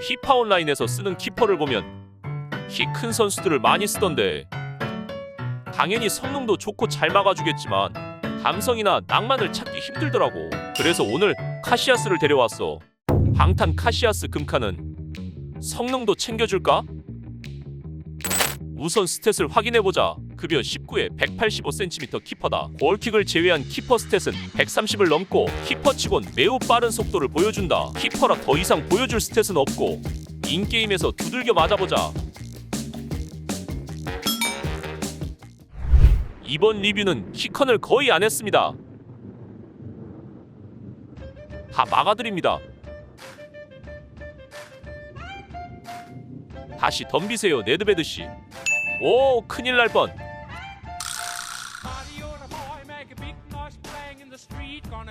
피파 온라인에서 쓰는 키퍼를 보면 키 큰 선수들을 많이 쓰던데 당연히 성능도 좋고 잘 막아주겠지만 감성이나 낭만을 찾기 힘들더라고. 그래서 오늘 카시아스를 데려왔어. 방탄 카시아스 금카는 성능도 챙겨줄까? 우선 스탯을 확인해보자. 급여 19에 185cm 키퍼다. 골킥을 제외한 키퍼 스탯은 130을 넘고 키퍼치곤 매우 빠른 속도를 보여준다. 키퍼라 더 이상 보여줄 스탯은 없고 인게임에서 두들겨 맞아보자. 이번 리뷰는 키컨을 거의 안 했습니다. 다 막아드립니다. 다시 덤비세요 네드베드 씨. 오 큰일 날 뻔.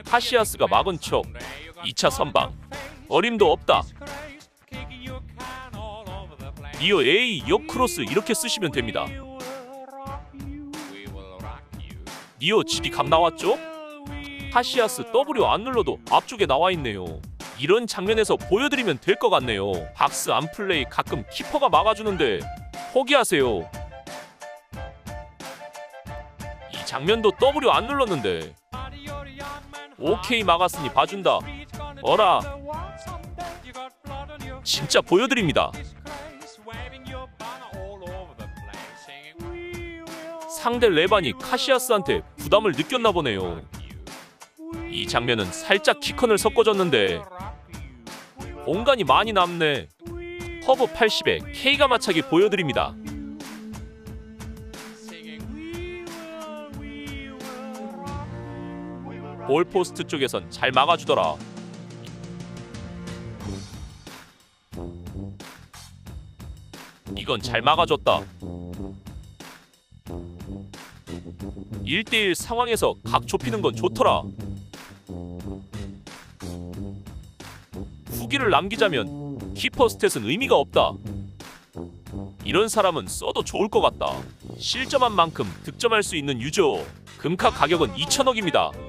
카시아스가 막은 척 2차 선방 어림도 없다 리오 A 역 크로스 이렇게 쓰시면 됩니다. 니오 GD 감 나왔죠? 카시아스 W 안 눌러도 앞쪽에 나와 있네요. 이런 장면에서 보여드리면 될 것 같네요. 박스 안 플레이 가끔 키퍼가 막아주는데 포기하세요. 이 장면도 W 안 눌렀는데 오케이 막았으니 봐준다. 어라 진짜 보여드립니다. 상대 레반이 카시아스한테 부담을 느꼈나 보네요. 이 장면은 살짝 키컨을 섞어줬는데 공간이 많이 남네. 허브 80에 K가 마차기 보여드립니다. 골포스트 쪽에선 잘 막아주더라. 이건 잘 막아줬다. 1대1 상황에서 각 좁히는 건 좋더라. 후기를 남기자면 키퍼 스탯은 의미가 없다. 이런 사람은 써도 좋을 것 같다. 실점한 만큼 득점할 수 있는 유저. 금카 가격은 2천억입니다.